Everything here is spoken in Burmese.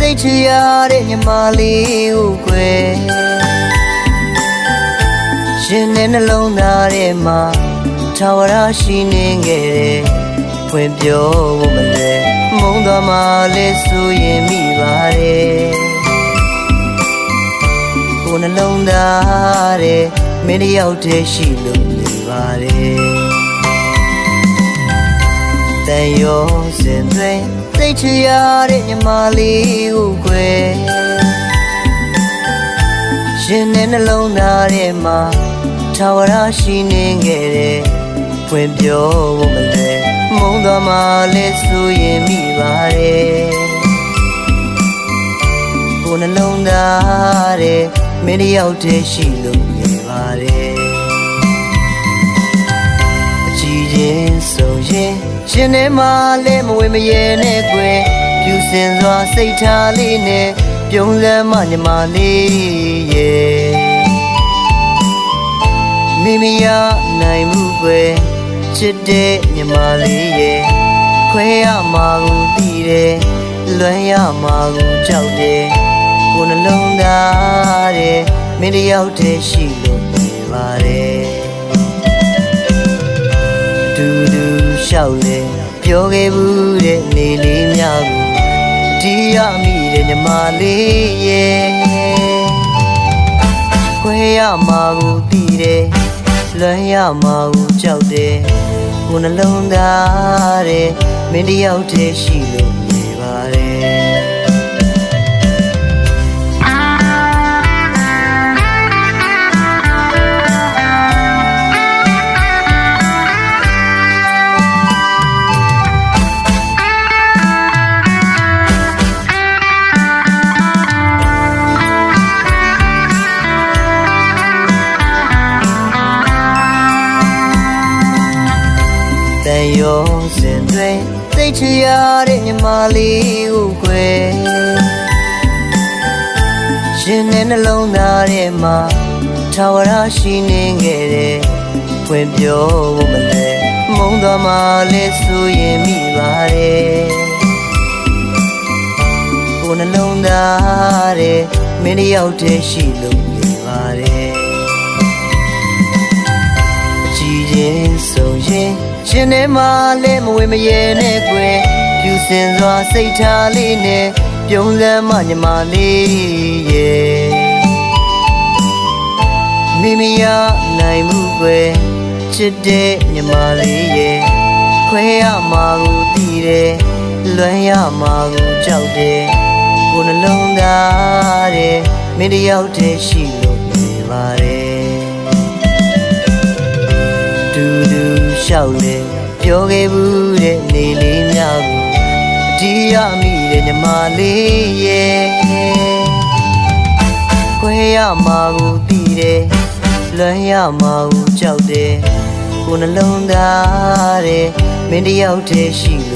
သိချရတဲ့ညီမလေးကိုခွဲရှင်နဲ့နှလုံးသားထဲမှာထာဝရရှိနေခဲ့တဲ့ဖွင့်ပြောဖို့မလဲမုန်းသွားမှလည်းဆိုရင်မိပါတယ်ကိုယ်နှလုံးသားထဲမင်းတစ်ယောက်တည်းရှိလို့နေပါတယ်တ န်ရောစင်သွင်းသိချရတဲ့ညီမလေးကိုခွဲရှင်နဲ့နှလုံးသားထဲမှာထာဝရရှိနေခဲ့တဲ့ဖွင့်ပြောဖို့မလဲမုန်းသွားမှလည်းဆိုရင်မိပါတယ်ကိုယ်နှလုံးသားထဲမင်းတစ်ယောက်တည်းရှိလို့နေပါတယ်အကြည့်ချင်းဆုံးရင် ရှင်ထဲမှာလည်းမဝင်မရဲနဲ့ကွယ်ဖြူစင်စွာစိတ်ထားလေးနဲ့ပြုံးစမ်းမညီမလေးရဲ့မိမိရနိုင်မှုကွယ်ချစ်တဲ့ညီမလေးရဲ့ခွဲရမှာကိုသိတယ်လွမ်းရမှာကိုကြောက်တယ်ကိုယ်နှလုံးသားတဲ့မင်းတစ်ယောက်တည်းရှိလို့နေပါတယ် လျှောက်လေပြောခဲ့ဘူးတဲ့နေလေးများကိုအတီးရမိတဲ့ညီမလေးရဲ့ခွဲရမှာကိုသိတယ်လွမ်းရမှာကိုကြောက်တယ်ကိုယ်နှလုံးသားတဲ့မင်းတစ်ယောက်တည်းရှိလို့နေပါတယ် တန်ရောစင်သွင်းသိချရတဲ့ညီမလေးကိုခွဲရှင်နဲ့နှလုံးသားထဲမှာထာဝရရှိနေခဲ့တဲ့ဖွင့်ပြောဖို့မလဲမုန်းသွားမှလည်းဆိုရင်မိပါတယ်ကိုယ်နှလုံးသားထဲမင်းတစ်ယောက်တည်းရှိလို့ ရင်ရှင်ထဲမှာလည်းမဝင်မရဲနဲ့ကွယ်ဖြူစင်စွာစိတ်ထားလေးနဲ့ပြုံးစမ်းမညီမလေးရဲ့မိမိရနိုင်မှုကွယ်ချစ်တဲ့ညီမလေးရဲ့ခွဲရမှာကိုသိတယ်လွမ်းရမှာကိုကြောက်တယ်ကိုယ်နှလုံးသားတဲ့မင်းတစ်ယောက်တည်းရှိလို့နေပါတယ်တူတူ လျှောက်လေပြောခဲ့ဘူးတဲ့နေလေးများကိုအတီးရမိတဲ့ညီမလေးရဲ့ခွဲရမှာကိုသိတယ်လွမ်းရမှာကိုကြောက်တယ်ကိုယ်နှလုံးသားတဲ့မင်းတစ်ယောက်တည်းရှိလို့